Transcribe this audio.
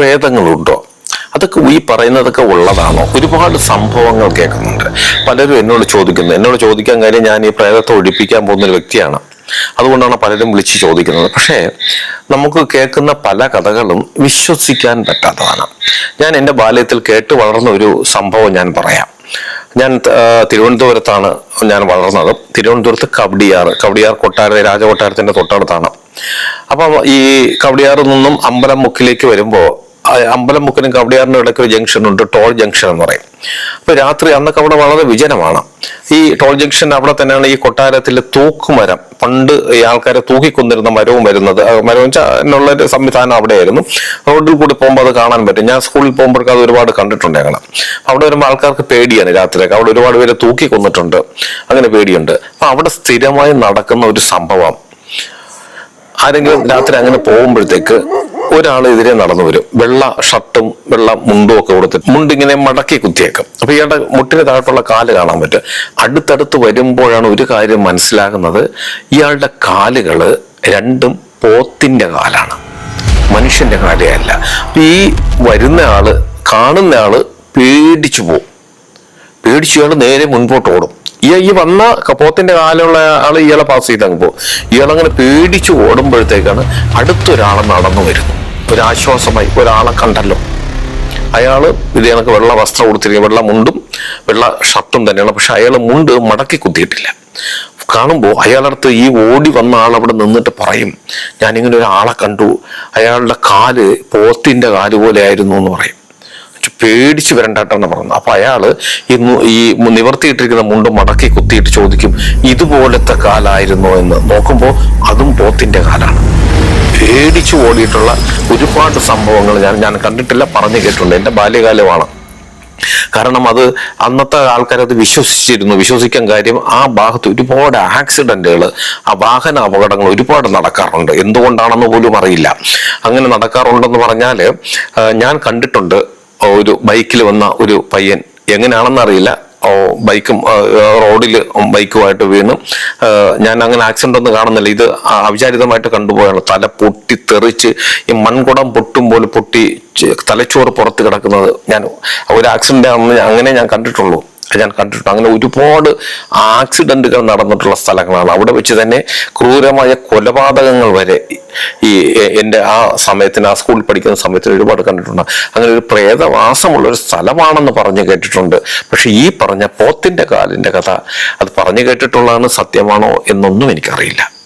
പ്രേതങ്ങളുണ്ടോ? അതൊക്കെ ഈ പറയുന്നതൊക്കെ ഉള്ളതാണോ? ഒരുപാട് സംഭവങ്ങൾ കേൾക്കുന്നുണ്ട്. പലരും എന്നോട് ചോദിക്കുന്നു. എന്നോട് ചോദിക്കാൻ കാര്യം ഞാൻ ഈ പ്രേതത്തെ ഒഴിപ്പിക്കാൻ പോകുന്ന ഒരു വ്യക്തിയാണ്. അതുകൊണ്ടാണ് പലരും വിളിച്ച് ചോദിക്കുന്നത്. പക്ഷേ നമുക്ക് കേൾക്കുന്ന പല കഥകളും വിശ്വസിക്കാൻ പറ്റാത്തതാണ്. ഞാൻ എന്റെ ബാല്യത്തിൽ കേട്ട് വളർന്ന ഒരു സംഭവം ഞാൻ പറയാം. ഞാൻ തിരുവനന്തപുരത്താണ് ഞാൻ വളർന്നത്. തിരുവനന്തപുരത്ത് കവടിയാർ കവടിയാർ കൊട്ടാര രാജകൊട്ടാരത്തിന്റെ തൊട്ടടുത്താണ്. അപ്പം ഈ കവടിയാറിൽ നിന്നും അമ്പലമുക്കിലേക്ക് വരുമ്പോൾ അമ്പലമുക്കിനും കവടിയാറിനും ഇടയ്ക്ക് ഒരു ജംഗ്ഷൻ ഉണ്ട് ടോൾ ജംഗ്ഷൻ എന്ന് പറയും. അപ്പൊ രാത്രി അന്നൊക്കെ അവിടെ വളരെ വിജനമാണ്. ഈ ടോൾ ജംഗ്ഷൻ അവിടെ തന്നെയാണ് ഈ കൊട്ടാരത്തിലെ തൂക്കുമരം. പണ്ട് ഈ ആൾക്കാരെ തൂക്കിക്കൊന്നിരുന്ന മരവും വരുന്നത്. മരം വെച്ചാൽ ഒരു സംവിധാനം അവിടെയായിരുന്നു. റോഡിൽ കൂടി പോകുമ്പോൾ അത് കാണാൻ പറ്റും. ഞാൻ സ്കൂളിൽ പോകുമ്പോഴൊക്കെ അത് ഒരുപാട് കണ്ടിട്ടുണ്ട് ഞങ്ങൾ അവിടെ വരുമ്പോൾ ആൾക്കാർക്ക് പേടിയാണ് രാത്രിയൊക്കെ. അവിടെ ഒരുപാട് പേരെ തൂക്കി കൊന്നിട്ടുണ്ട് അങ്ങനെ പേടിയുണ്ട്. അപ്പൊ അവിടെ സ്ഥിരമായി നടക്കുന്ന ഒരു സംഭവം. ആരെങ്കിലും രാത്രി അങ്ങനെ പോകുമ്പോഴത്തേക്ക് ഒരാൾ എതിരെ നടന്നു വരും. വെള്ള ഷർട്ടും വെള്ള മുണ്ടും ഒക്കെ കൊടുത്തിട്ട് മുണ്ടിങ്ങനെ മടക്കി കുത്തിയേക്കും. അപ്പൊ ഇയാളുടെ മുട്ടിന് താഴത്തുള്ള കാൽ കാണാൻ പറ്റും. അടുത്തടുത്ത് വരുമ്പോഴാണ് ഒരു കാര്യം മനസ്സിലാകുന്നത്. ഇയാളുടെ കാലുകൾ രണ്ടും പോത്തിന്റെ കാലാണ്. മനുഷ്യന്റെ കാലയല്ല അപ്പൊ ഈ വരുന്ന ആൾ കാണുന്ന ആൾ പേടിച്ചു പോകും പേടിച്ചു ഇയാൾ നേരെ മുൻപോട്ട് ഓടും. ഈ ഈ വന്ന പോത്തിന്റെ കാലുള്ള ആൾ ഇയാളെ പാസ് ചെയ്ത് അങ്ങ് പോകും ഇയാളങ്ങനെ പേടിച്ചു ഓടുമ്പോഴത്തേക്കാണ് അടുത്തൊരാളെ നടന്നു വരുന്നു ഒരു ആശ്വാസമായി ഒരാളെ കണ്ടല്ലോ. അയാൾ ഇത് വെള്ള വസ്ത്രം കൊടുത്തിരിക്കുക വെള്ള മുണ്ടും വെള്ള ഷർട്ടും തന്നെയാണ്. പക്ഷെ അയാൾ മുണ്ട് മടക്കി കുത്തിയിട്ടില്ല. കാണുമ്പോൾ അയാളടുത്ത് ഈ ഓടി വന്ന ആൾ അവിടെ നിന്നിട്ട് പറയും ഞാനിങ്ങനെ ഒരാളെ കണ്ടു. അയാളുടെ കാൽ പോത്തിന്റെ കാൽ പോലെ ആയിരുന്നു എന്ന് പറയും. പേടിച്ച് വരണ്ടാട്ടെന്ന് പറഞ്ഞു അപ്പൊ അയാൾ മു- ഈ നിവർത്തിയിട്ടിരിക്കുന്ന മുണ്ട് മടക്കി കുത്തിയിട്ട് ചോദിക്കും ഇതുപോലത്തെ കാലായിരുന്നോ എന്ന്? നോക്കുമ്പോൾ അതും പോത്തിന്റെ കാലാണ്. പേടിച്ചു ഓടിയിട്ടുള്ള ഒരുപാട് സംഭവങ്ങൾ ഞാൻ ഞാൻ കണ്ടിട്ടില്ല പറഞ്ഞു കേട്ടിട്ടുണ്ട്. എന്റെ ബാല്യകാലമാണ്. കാരണം അത് അന്നത്തെ ആൾക്കാരത് വിശ്വസിച്ചിരുന്നു. വിശ്വസിക്കാൻ കാര്യം ആ ഭാഗത്ത് ഒരുപാട് ആക്സിഡന്റുകൾ ആ വാഹന അപകടങ്ങൾ ഒരുപാട് നടക്കാറുണ്ട്. എന്തുകൊണ്ടാണെന്ന് പോലും അറിയില്ല. അങ്ങനെ നടക്കാറുണ്ടെന്ന് പറഞ്ഞാൽ ഞാൻ കണ്ടിട്ടുണ്ട്. ഒരു ബൈക്കിൽ വന്ന ഒരു പയ്യൻ എങ്ങനെയാണെന്ന് അറിയില്ല. ഓ, ബൈക്കും റോഡിൽ ബൈക്കുമായിട്ട് വീണ്. ഞാൻ അങ്ങനെ ആക്സിഡന്റ് ഒന്നും കാണുന്നില്ല. ഇത് അവിചാരിതമായിട്ട് കണ്ടുപോയാണ്. തല പൊട്ടി തെറിച്ച് ഈ മൺകുടം പൊട്ടും പോലെ പൊട്ടി തലച്ചോറ് പുറത്ത് കിടക്കുന്നത് ഞാൻ ഒരു ആക്സിഡന്റ് ആണെന്ന് അങ്ങനെ ഞാൻ കണ്ടിട്ടുള്ളൂ. ഞാൻ കണ്ടിട്ടുണ്ട്. അങ്ങനെ ഒരുപാട് ആക്സിഡന്റുകൾ നടന്നിട്ടുള്ള സ്ഥലങ്ങളാണ്. അവിടെ വെച്ച് തന്നെ ക്രൂരമായ കൊലപാതകങ്ങൾ വരെ ഈ എന്റെ ആ സമയത്തിന് ആ സ്കൂളിൽ പഠിക്കുന്ന സമയത്ത് ഒരുപാട് കണ്ടിട്ടുണ്ട്. അങ്ങനെ ഒരു പ്രേതവാസമുള്ള ഒരു സ്ഥലമാണെന്ന് പറഞ്ഞു കേട്ടിട്ടുണ്ട്. പക്ഷേ ഈ പറഞ്ഞ പോത്തിന്റെ കാലിന്റെ കഥ അത് പറഞ്ഞു കേട്ടിട്ടുള്ളതാണ് സത്യമാണോ എന്നൊന്നും എനിക്കറിയില്ല.